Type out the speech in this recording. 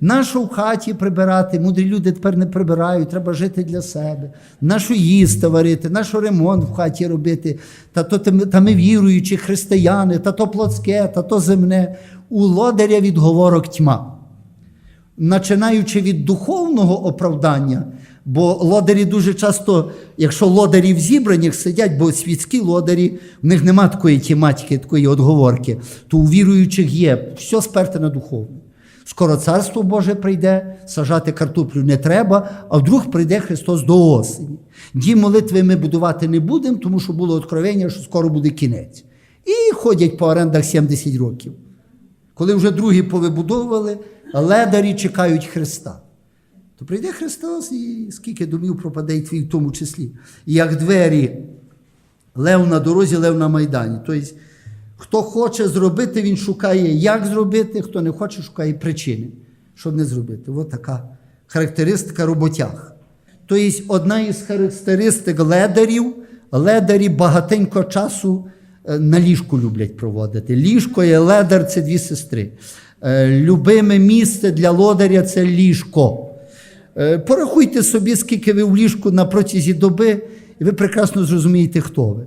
Нащо в хаті прибирати? Мудрі люди тепер не прибирають, треба жити для себе. Нащо їсти варити, нащо ремонт в хаті робити, та то та ми- віруючі християни, та то плотське, та то земне. У лодаря відговорок тьма починаючи від духовного оправдання, бо лодарі дуже часто, якщо лодарі в зібраннях сидять, бо світські лодарі, в них нема такої тематики, такої отговорки, то у віруючих є все сперте на духовне. Скоро царство Боже прийде, сажати картоплю не треба, а вдруг прийде Христос до осені. Дім молитви ми будувати не будемо, тому що було откровення, що скоро буде кінець. І ходять по орендах 70 років. Коли вже другі повибудовували, ледарі чекають Христа. То прийде Христос і скільки домів пропаде і твій в тому числі. І як двері, лев на дорозі, лев на майдані. Тобто, хто хоче зробити, він шукає, як зробити, хто не хоче, шукає причини, щоб не зробити. Ось така характеристика роботяг. Тобто, одна із характеристик ледарів, ледарі багатенько часу е, на ліжку люблять проводити. Ліжко і ледар це дві сестри. Е, Любиме місце для лодаря це ліжко. Е, Порахуйте собі, скільки ви в ліжку на протязі доби, і ви прекрасно зрозумієте, хто ви.